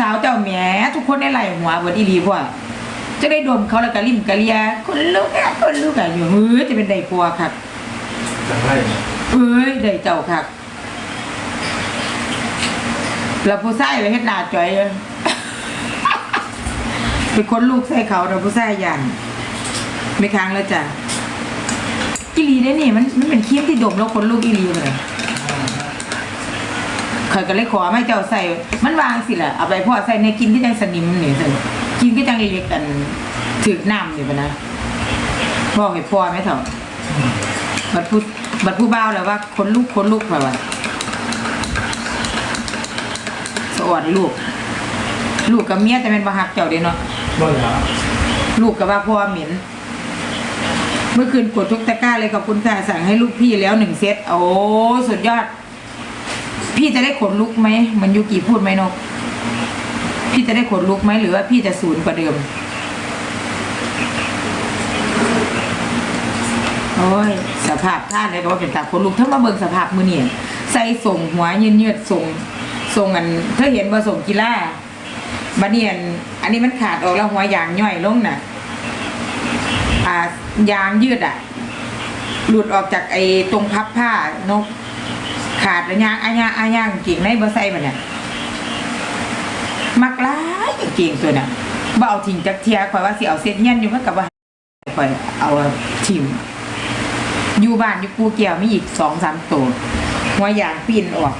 สาวเจ้าแหมทุกคนได้ไหลหัวเบิดอีหลีพ่อจะได้ดมเขาแล้วก็ริมกะเลียคนลูกอะคนลูกอะอยู่เฮ้ยจะเป็นไดกลัวครับจังไรเนี่ยเอ้ยได้เจ้าครับแล้วผู้ชายไปเฮ็ดหน้าจ่อยเลยเป็นคนลูกใส่เขาเราผู้ชายยันไม่ค้างแล้วจ้ะอีหลีได้นี่มันมันเป็นครีมที่ดมแล้วคนลูกอีหลีเลย เคยก็เลยขอไม่เจ้าใส่มันวางสิแหละเอาไปพ่อใส่ในกินที่จังสนิมนี่สิกินก็จังเล็กกันถือน้ำนี่ปะนะพ่อให้พ่อไหมเถอะบัดพูดบัดผู้บ่าวแล้วว่าคนลูกคนลูกแบบว่าสวดลูก ลูกกับเมียแต่เป็นบาหักเจ้าเด้เนาะบ่เหรอลูกกับว่าพ่อเหม็นเมื่อคืนกดทุกตะกร้าเลยขอบคุณค่ะสั่งให้ลูกพี่แล้วหนึ่งเซตโอ้สุดยอด พี่จะได้ขนลุกไหมเหมันยูกิพูดไหมนก พี่จะได้ขนลุกไหมหรือว่าพี่จะศูนย์กว่าเดิมโอ้ยสภาพท่านเลยก็ว่าเป็นตาขนลุกถ้ามาเบิ่งสภาพมือเนี่ยใส่ส่งหัวยืนเยืดส่งส่งอันเธอเห็นว่าส่งกีฬาบัดเนียนอันนี้มันขาดออกแล้วหัวยางย่อยลงน่ะ อ่ายางยืดอะ หลุดออกจากไอ้ตรงพับผ้านก ขาดแล้วยางอาญาอาญางเก่งในบ่ใส่มันเนี่ยมักหลายเก่งตัวน่ะบ่เอาทิ้งจักเทียข่อยว่าสิเอาเซ็ตเงี้ยนอยู่มันกับว่าข่อยเอาทิมอยู่บ้านอยู่กูเกี่ยวมีอีกสองสามตัวหัวยางปีนออก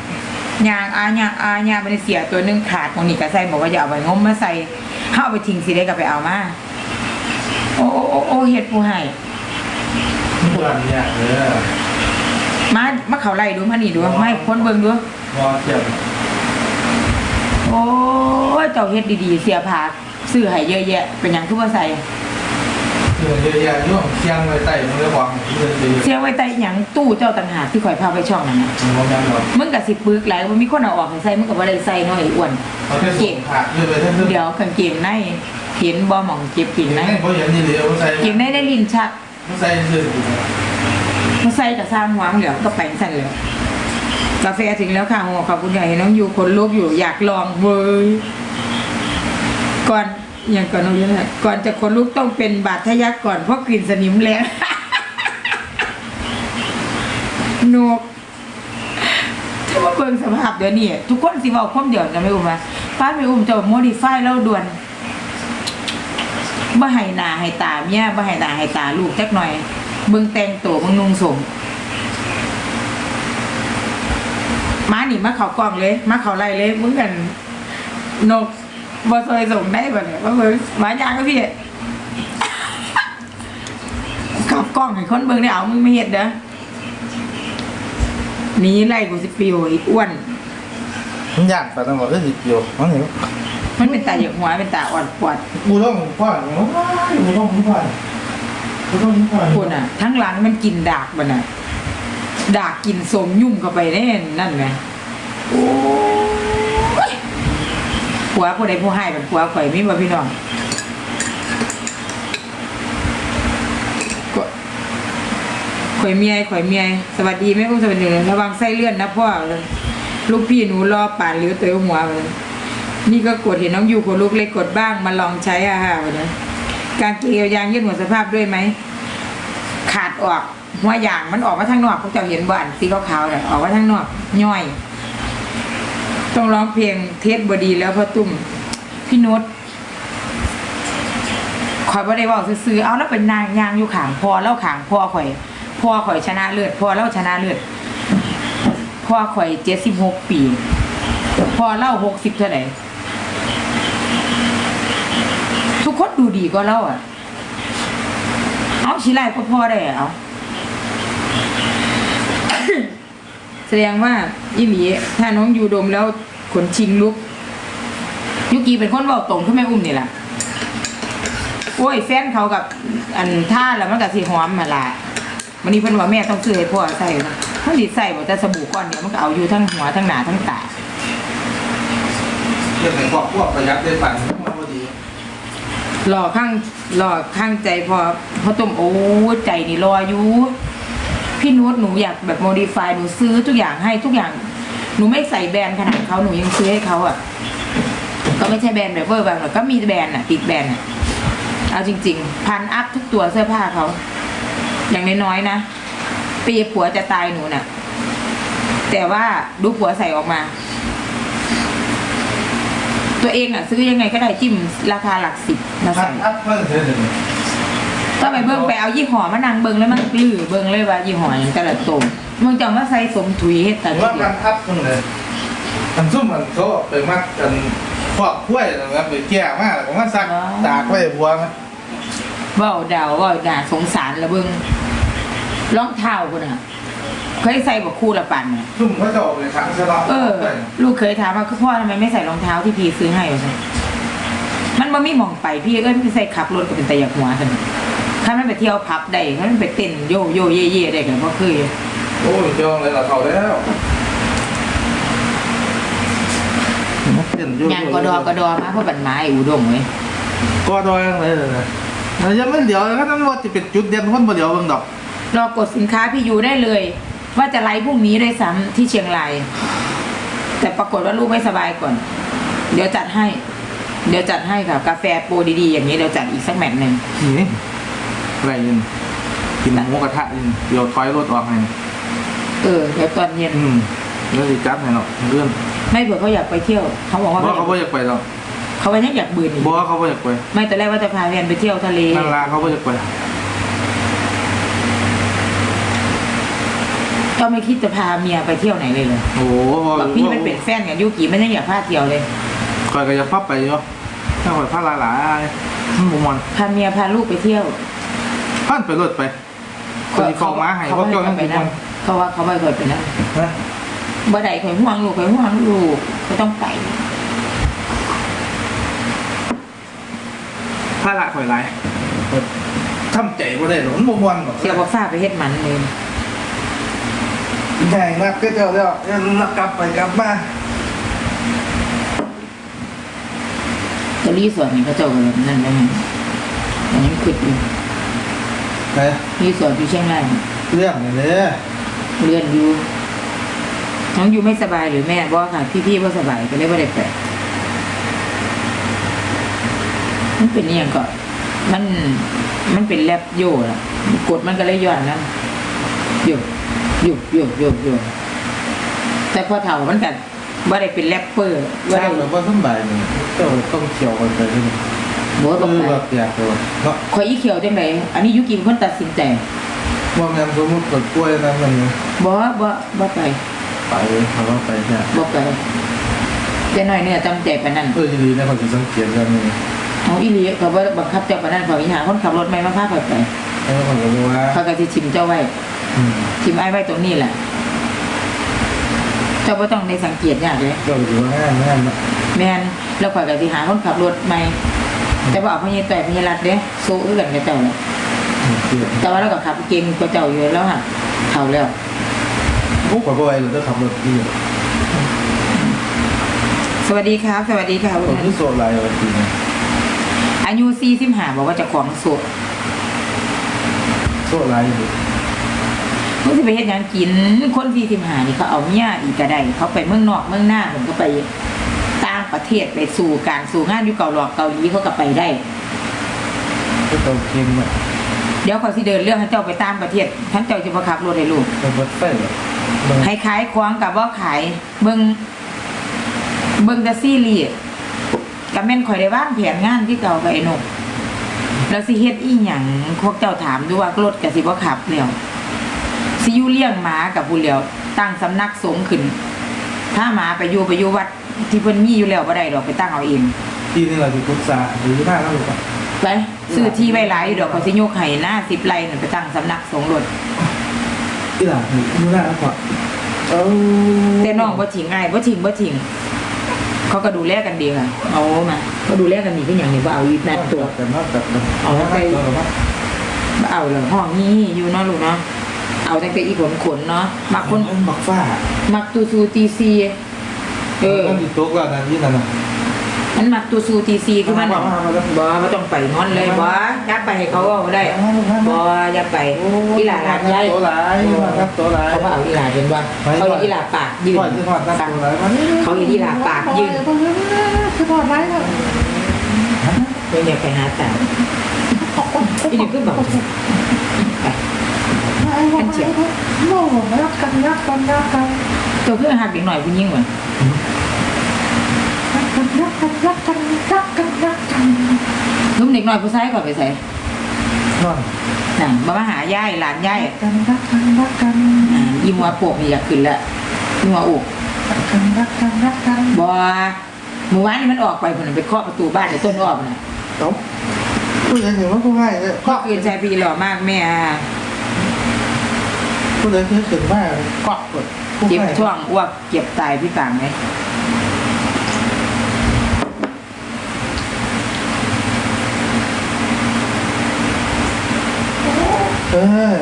ยางอาญาอาญามันเสียตัวหนึงขาดตรงนี้ก็ใส่บอกว่าอย่าเอาไปงมมาใส่ถ้าเอาไปทิ้งสิได้ก็ไปเอามาโอ้โอ้โอ้เฮ็ดผู้ให้เพื่อนเนี่ยเออ มามาเขาไล่ดูมานี่ดูไม่พ้นเบิ่งดูบ่เจ็บโอ้ยเจ้าเฮ็ดดีๆ เสียผาซื้อให้เยอะแยะ เป็นหยังคือว่าใส่เรื่องเยอะแยะยุ่งเชียงไว้ใต้มึงระวังอีกเลยดีเสียไว้ใต้หยังตู้เจ้าต่างหากที่ข่อยพาไปช่องนั่นน่ะมึงบ่แม่นหรอกมึงก็สิปึกหลายว่ามีคนเอาออกให้ใส่มึงก็บ่ได้ใส่น้อยอ้วนเขาแค่ส่งขาดอยู่ไปทั้งเดี๋ยวกางเกงในเห็นบ่หม่องเจ็บกินไหนในบ่เห็นนี่เลยเอาใส่เกงในได้ลิ้นชักมันใส่ซื่อ มาใส่ก็สร้างหวังเดี๋ยวก็ไปสั่นเลยกาแฟถึงแล้วค่ะโอ้ขอบคุณใหญ่น้องอยู่คนลุกอยู่อยากลองเว้ยก่อนอย่างก่อนน้องเยอะก่อนจะคนลุกต้องเป็นบาดทะยักก่อนเพราะกลิ่นสนิมแรงนกถ้ามาเบิ่งสภาพเดี๋ยวนี้ทุกคนสิบอกความเดียวจะไม่อุ้มมาป้าไม่อุ้มจะโมดิฟายแล้วด่วนบ่ให้หนาให้ตาเมียบ่ให้หนาให้ตาลูกจักหน่อย เบิ่งแต่งตัวเบิ่งนุ่งสมมาหนิมาเขากล้องเลย มาเขาไล่เลยมึงกันนกบ่ซอยส่งได้บ่เนี่ยว่าเบิ่งหมายางก็พี่ขับกล้องให้คนเบิ่งได้เอามึงไม่เฮ็ดเด้อหนีไล่กูสิปิวอีกอ้วน มันยากไปตั้งหมดเลยสิอยู่มันนี่มันเป็นตาเหยียบหัวเป็นตาอ่อนปวด กูต้องพ่อกูต้องพ่อกู ต้องพ่อปวดอะ ทั้งหลังมันกินดากมันอะ ดากกินสมยุ่มเข้าไปแน่นั่นไงโอ้ยผัวผู้ใดผู้ให้เป็นผัวข่อยมีบ่พี่น้องก็ข่อยเมียข่อยเมียสวัสดีแม่อุ้มสวัสดีระวังไส้เลื่อนนะพ่อลูกพี่หนูรอป่านหรือเตยหัวเลยนี่ก็กดเห็นน้องยูคนลูกเล็กกดบ้างมาลองใช้อาหารนนี้ การเกลียวยางยืดหมดสภาพด้วยไหม ขาดออกหัวยางมันออกมาทางนอกเขาจะเห็นบ่อันสีขาวๆเนี่ยออกมาทางนอกย่อย ต้องร้องเพลงเทศบดีแล้วพ่อตุ้มพี่นุชข่อยบ่ได้เว่าซื้อเอาแล้วเป็นนางยางอยู่ขางพอเล่าขางพ่อข่อยพ่อข่อยชนะเลือดพ่อเล่าชนะเลือดพ่อข่อยเจ็ดสิบหกปี พอเล่าหกสิบเท่าไหร่ ทุกคนดูดีก็เล่าอะ เอาชิไลก็พอได้เอาแสดงว่าอีหลีถ้าน้องยูดมแล้วขนชิงลุก ยุกีเป็นคนบอกตรงขึ้นไม่อุ้มนี่แหละโอ้ยแฟนเขากับอันท่าแล้วมันกับสีหอมมาละวันนี้เพิ่นว่าแม่ต้องซื้อให้พ่อใส่นะถ้าดิใส่บอกแต่สบู่ก้อนเดียวมันก็เอาอยู่ทั้งหัวทั้งหนาทั้งตาเรื่องไหนพวกพวกประหยัดได้ปัน มันพอข้างรอข้างใจพอพอต้มโอ้ใจนี่รออยู่พี่นุชหนูอยากแบบโมดิฟายหนูซื้อทุกอย่างให้ทุกอย่าง หนูไม่ใส่แบรนด์ขนาดเขาหนูยังซื้อให้เขาอะ ก็ไม่ใช่แบรนด์แบบเวอร์บางหรอกก็มีแบรนด์อะติดแบรนด์อะเอาจริง ๆ พันอัพทุกตัวเสื้อผ้าเขา อย่างน้อยๆนะปีผัวจะตายหนูน่ะ แต่ว่าดูผัวใส่ออกมา ตัวเองอะซื้อยังไงก็ได้จิ้มราคาหลักสิบมาพัใส่นอัพเพิ่มเท่าไหร่ก็ไปเบิ่งไปเอายี่ห้อมานั่งเบิ่งแล้วมันลื้อเบิ่งเลยว่ายี่ห้อหยังแต่ละตัวมึงจะเอามาใส่สมถุยเฮ็ดแต่ผมทีว่าเดีพัยวนอัพมันเลยมันซุ่มมันเขาไปมัดกันครอบครัวนะครับไปแก่มากผมว่าซักตากไว้บัวนะเว้าดาวเว้าด่าสงสารละเบิ่งรองเท้าพุ่นน่ะ เคยใส่บ่คู่ละปันน่ะซุ่มเขาจะออกไปขังสลับเออ ลูกเคยถามว่าคือพ่อทำไมไม่ใส่รองเท้าที่พี่ซื้อให้วะซั่นมันบ่มีหม่องไปพี่เอ้ยมันใส่ขับรถก็เป็นตะยักหัวซั่นถ้ามันไปเที่ยวผับได้ถ้ามันไปเต้นโยโยเย่เย่ได้ก็บ่เคยโอ้ยจองเลยละเขาแล้วเปลี่ยนอยู่ยางกอดอกอดอมาเพราะบันไม้อุดมเว้ยกอดอยเลยเลยมันยังไม่เดี๋ยวก็นั้นว่าจะเป็นจุดเด่นคนบ่เดียวเบิ่งดอกรอกดสินค้าพี่ยูได้เลย ว่าจะไลฟ์พรุ่งนี้ด้วยซ้ำที่เชียงรายแต่ปรากฏว่าลูกไม่สบายก่อน เดี๋ยวจัดให้ เดี๋ยวจัดให้ค่ะกาแฟโปรดีๆอย่างนี้เดี๋ยวจัดอีกสักแมตช์หนึ่งนี่อะไรยินกินหมูกระทะยินเดี๋ยวถอยรถออกให้เออเดี๋ยวตอนเย็นอืมแล้วสิจัดให้เนาะเรื่องไม่เผื่อเขาอยากไปเที่ยว เขาบอกว่าบ่เขาเขาบ่อยากไปหรอกเขาไปยังอยากบืนอีกบ่เขาบ่อยากไป ไม่ตอนแรกว่าจะพาแฟนไปเที่ยวทะเลนั่นล่ะเขาบ่อยากไป ก็ไม่คิดจะพาเมียไปเที่ยวไหนเลยเลยโอ้โหบอกพี่มันเป็นแฟนกับยูกิมันยังอยากพาเที่ยวเลยคอยก็จะพับไปอยู่ถ้าคอยพาหลายๆมันบ่มันพาเมียพาลูกไปเที่ยวพันไปรถไปคนที่ฟองมาให้พวกเจ้าทั้งไปทุกนะคนเขาว่าเขาไปเคยไปนะนะบ่ได้ข่อยห่วงลูกข่อยห่วงลูกก็ต้องไปพาละคอยหลายทำใจบ่ได้หรอกมันบ่ม่วนหรอกเสียบอกฟ้าไปเฮ็ดหมันเลย ใหญ่มากก็เจ้าแล้วยังกลับไปกลับมาจะรีสอร์ทนี่เขาเจ้ากันแบบนั้นได้ไหมอันนี้คิดอยู่ไปรีสอร์ทอยู่เชียงรายเรื่องนี่เด้อเรือนอยู่น้องอยู่ไม่สบายหรือแม่บอกค่ะ พี่ๆว่าสบายก็เลยว่าได้ไปมันเป็นอหย่างก่อนมันมันเป็นแลบโย่ละกดมันก็เลยย้อนนั่นโยโยโยโยโยแต่พอเฒ่ามันกันว่าได้เป็นแรปเปอร์ว่าว่าได้แบบว่าสำบายนี่เจ้าต้องเขียวกันไปที่นี่บ่ต้ต้อองงแบแบบบอยากตัวเนาะข่อยอีเขียวจังไดอันนี้ยุกิเป็นคนตัดสินใจว่าแม่นสมมุติเกิดกล้วยนะมันบ่บ่บ่ไปไปเขาก็ไปแค่บ่ไปแต่น้อยเนื้อจำใจปานนั้นเออดีๆนะเขาจะสังเกตกันนี่เอาอีหลีเขาบ่บังคับเจ้าปานนั้นเขาอีหาคนขับรถไม่มาพาข่อยไปแล้วเขาก็รู้ว่า เขาก็สิชิมเจ้าไว้ อืมชิมไอ้ไว้ตรงนี้แหละ เจ้าบ่ต้องได้สังเกตยากเลยเจ้าอยู่ว่างานงานเนาะแม่นแล้วข่อยก็สิหาคนขับรถใหม่แต่ว่าเอาพญาต่อยพญารัดเด้สู้คือกันกับเจ้าแหละเกลียดแต่ว่าเราก็ขับเก่งกว่าเจ้าอยู่แล้วฮะเฒ่าแล้วพวกข่อยบ่ไหวหรือจะขับรถดีสวัสดีครับ สวัสดีค่ะผมที่โซไลน์วันทีนะอายุ45บอกว่าเจะของโสดโซไลน์อยู่ มึงสิไปเฮ็ดหยังกิน คน45นี่เขาเอาเมียอีกก็ได้ เขาไปเมืองนอกเมืองหน้ามันก็ไปต่างประเทศไปสู่การสู่งานอยู่เกาหลอกเกาหลีเขาก็ไปได้ ก็ต้องเก่งมากเดี๋ยวเขาสิเดินเรื่องให้เจ้าไปตามประเทศท่านเจ้าจะมาขับรถให้ลูกเป็นรถไฟเหรอมันให้ขายควางกับว่าขายเบิงเบิงแต่ซีรีส์กับแม่นข่อยได้ว่างแผนงานที่เก่ากับไอ้นกแล้วสิเฮ็ดอีหยังพวกเจ้าถามดูว่ารถกับสิบ่ขับแล้ว สิอยู่เลี้ยงหมากับผู้เหลียวตั้งสำนักสงฆ์ขึ้น ถ้าหมาไปอยู่ไปอยู่วัดที่เพิ่นมีอยู่แล้วบ่ได้ดอกไปตั้งเอาเองที่นี่เราจะปรึกษาหรือหน้าแล้วหรือเปล่าไปซื้อที่ไว้หลายอยู่ดอกเขาสิยกให้หน้า10ไร่นั่นไปตั้งสำนักสงฆ์รถที่หลังดูหน้าแล้วก่อนเออแต่น้องบ่ทิ้งอ้ายบ่ทิ้งบ่ทิ้งเขาก็ดูแลกันดีค่ะเอามาเขาดูแลกันดีเป็นอย่างนี้บ่เอาอีกนัดตัวแต่นอกจากนั้นเอาไปตัวหรือว่าบ่เอาเลยห้องนี้อยู่เนาะลูกเนาะ เอาตั้งแต่อีขนขนเนาะมักคนมันบักฟ้ามักตูซูตีซีเออมันมีโต๊ะแล้วนะที่นั่นน่ะมันมักตูซูตีซีคือมันมามามาแล้วบ่บ่ต้องไปนอนเลยบ่ยับไปให้เขาเอาได้บ่ยับไปอีหลาหลานยายโต๊ะหลายมาครับโต๊ะหลายเขาบ่เอาอีหลาเห็นบ่เขาเห็นอีหลาปากยืนทอดที่ทอดตั้งฟังโต๊ะหลายมานี่เขาเห็นอีหลาปากยืนคือทอดไรแล้วเดี๋ยวอยากไปหาตาอีนี่คือบอ พันเจียวโม่รักกันรักกันรักกันตัวคือนหักอีกหน่อยคุณยิ่งเหมือนรักกันรักกันรักกันรักกันรักกันนุ่มเด็กหน่อยผู้ชายก่อนไปใส่นอนนั่นมามาหาย่ายหลานย่ายรักกันรักกันรักกันอ่าอีมัวโปวกนี่อยากขึ้นละอีมัวอกรักกันรักกันรักกันบอหมู่บ้านนี่มันออกไปผมนไปเคาะประตูบ้านในต้นอ้อมนะจบผู้ใหญ่เห็นว่าผู้ให้เนี่ยพ่อคืนชายปีหล่อมากแม่ อะผู้ใหญ่คือถึงมากกอดกดผู้เจ็บให้ช่วงอ้วกเก็บตายพี่ต่างไหมเออ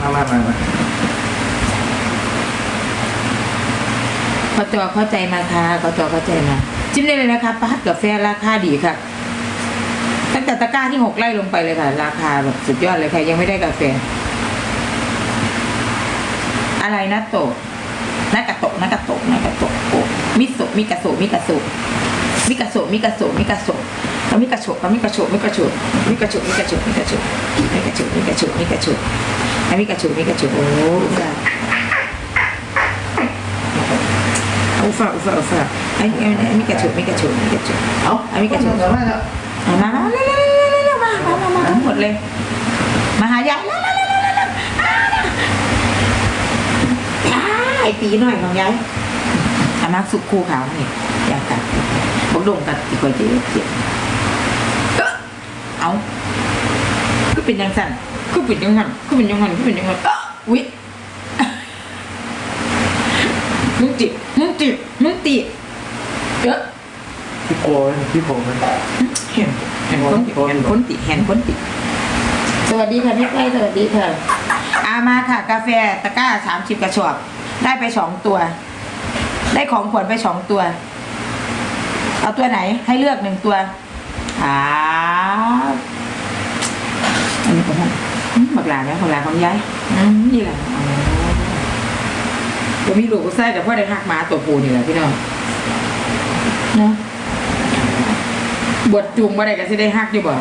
มามามามาพอจอเข้าใจมาค่ะพอจอเข้าใจมา จิ้มได้เลยนะคะปั๊บกาแฟราคาดีค่ะ ตั้งแต่ตะกร้าที่หกไล่ลงไปเลยค่ะ ราคาแบบสุดยอดเลยค่ะยังไม่ได้กาแฟ อะไรนะโตะนากาโตะนากาโตะนากาโตะโอ้มิโซะมิกาโซมิกาโซมิกาโซมิกาโซมิกาโซก็มิกาโชะก็มิกาโชมิกาโชมิกาโชมิกาโชมิกาโชมิกาโชมิกาโชะมิกาโชะอะมิกาโชมิกาโชโอ้จ้าอุฟาอุฟาอุฟาไอ้ไอ้มิกาโชมิกาโชมิกาโชเอาอะมิกาโชะเดี๋ยว มาแล้วมามามาเร็วเร็วมามามามาทั้งหมดเลย มาหายายเร็วเร็วเร็วเร็วเร็วเร็วอ่าไอตีหน่อยของยายอามักสุกคู่ขาวนี่อยากกัดบอกดงกัดตีกว่าเจ๊เจ๊เอ้าก็เป็นยังสั่นก็เป็นยังสั่นก็เป็นยังสั่นก็เป็นยังสั่นเอ้อวิมึงติมึงติมึงติเอ้อ พี่โกยพี่ผมมันเห็นเห็นคนติเห็นคนติเห็นคนติสวัสดีค่ะพี่ไก่สวัสดีค่ะอามาค่ะ กาแฟตะกร้าสามสิบกระสอบได้ไปสองตัว ได้ของขวัญไปสองตัว เอาตัวไหนให้เลือกหนึ่งตัวอ่าอันนี้ของท่านอืมบักหลาไหมบักหลาของยายอืมนี่แหละอ๋อผมมีลูกก็ใส่แต่พ่อได้หักหมาตัวปูนี่แหละพี่น้องเนาะ บวชจูงมาได้ก็สิได้ฮักอยู่บ่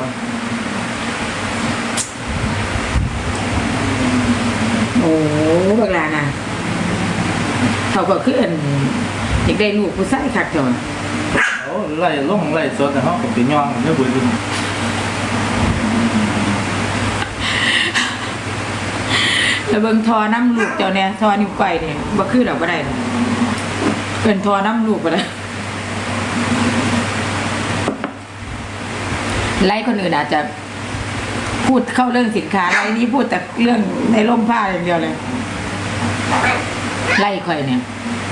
โอ้บักลาน่ะเขาก็คืออันอยากได้ลูกผู้ชายคักจ้ะโอ้ไล่ลงไล่สดแต่เขาก็เป็นย่องไม่บุญบุญแล้วเบิ่งทอน้ำลูกเจ้าเนี่ยทอนิ้วก้อยเนี่ยบ่คือดอกบ่ได้ดอกเป็นทอน้ำลูกบ่ได้ ไล่คนอื่นอาจจะพูดเข้าเรื่องสินค้าไล่นี้พูดแต่เรื่องในร่มผ้าอย่างเดียวเลย ไล่ข่อยเนี่ย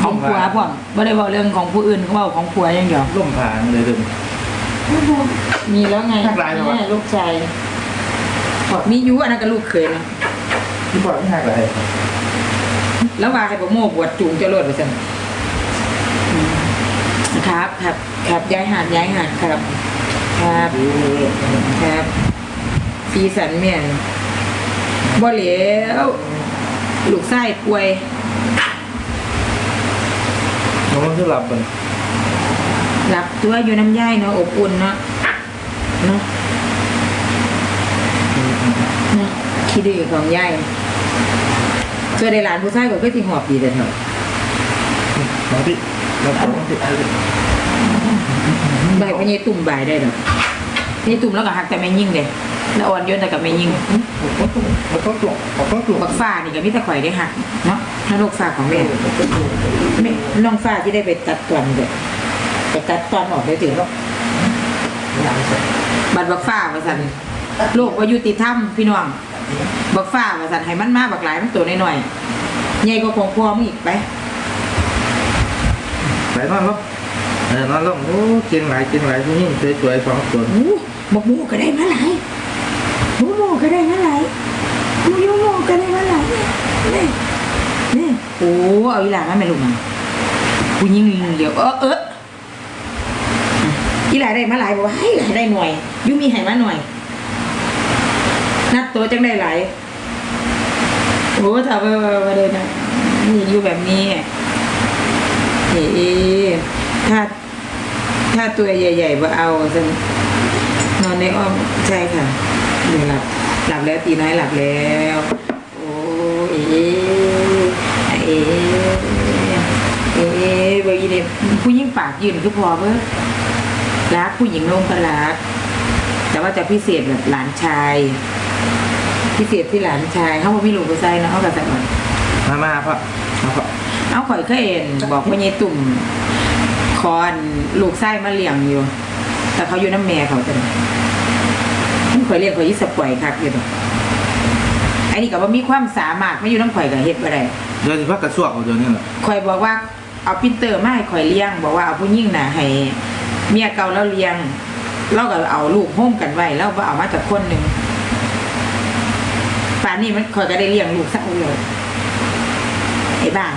ของผัวพ่อมไม่ได้บอกเรื่องของผู้อื่นเขาบอกของผัวอย่างเดียวล่มผ่านเลยถึง มีแล้วไงทักไลน์เหรอวะแม่ลูกชายมีอยูอันนั้นก็ลูกเคยนะพี่บอกไม่หักอะไรแล้วว่าให้ผมโม่บวชจูงเจะรดไปสั่นครับ ครับ ครับย้ายหาดย้ายหาดครับ ครับครับสีสันเมียนบ่เหลวลูกไส้ป่วยน้องมันคือหลับมันหลับตัวอยู่น้ำย่ายเนาะอบอุ่นเนาะเนาะเนาะคิดดีของย่ายเจอในหลานผู้ชายก็คือที่หอบดีแต่เถอะน้องพี่น้องพี่ น้องพี่ใบพญตุ่มใบได้เนาะนี่ตุ่มแล้วก็หักแต่ไม่ยิ่งเลยแล้วอ่อนโยนแต่กับไม่ยิ่งมันต้องจุกมันต้องจุกบักฟ้านี่ก็มีแต่ข่อยได้หักเนาะถ้าโรคฟ้าของแม่แม่น้องฟ้าที่ได้ไปตัดตอนเด็กไปตัดตอนออกได้ถึงแล้วบัตรบักฟ้าว่าสันโลกว่ายุติธรรมพี่น้องบักฟ้าว่าสันให้มันมาบักหลายมันตัวน้อยๆใหญ่กว่าของพ่อมึงอีกไปไปนอนลง เออนอนลงโอ้กินหลายกินหลายที่นี่สวยๆสองคนโอ้บักหมูก็ได้มาหลายหมูหมูก็ได้มาหลายหมูยูหมูก็ได้มาหลายนี่นี่โอ้เอาอีหลามาแม่ลูกมันกูยิงเดียวเออเอออีหลาได้มาหลายบอกว่าให้หลาได้หน่วยยูมีให้มาหน่วยนัดตัวจังได้หลายโอ้ถ้าว่าว่าว่าเดินนะนี่อยู่แบบนี้เอ๋ ถ้าถ้าตัวใหญ่ๆว่าเอาจะนอนในอ้อมใช่ค่ะเดี๋ยหลับหลับแล้วตีน้อยหลับแล้ว โอ้เอ๋เอ๋เอ๋เบอร์อีเนี่ยผู้หญิงปากยืนคือพอเบอร์รักผู้หญิงลงก็รัก แต่ว่าจะพิเศษแบบหลานชาย พิเศษที่หลานชายเขาบอกพี่ลูกผู้ชายนะเขากับสมัยมามาพ่อมาพ่อเอาข่อยเคยเห็นบอกว่ายายตุ่ม คอนลูกไส้มาเลี้ยงอยู่ แต่เขาอยู่น้ำแม่เขาจะมันข่อยเลี้ยงข่อยยิ่สปล่อยคักอยู่ดอกไอ้นี่ก็ว่ามีความสามารถไม่อยู่น้ำข่อยกับเฮ็ดบ่ได้เดี๋ยวสิพักกระซวกเอาเดี๋ยวนี้แหละข่อยบอกว่าเอาปรินเตอร์มาให้ข่อยเลี้ยง บอกว่าเอาผู้หญิงน่ะให้ เมียเก่าแล้วเลี้ยงเราก็เอาลูกโฮมกันไว้แล้วบ่เอามาจากคนหนึ่งป่านนี้มันข่อยก็ได้เลี้ยงลูกสาวเลยไอ้บ้าน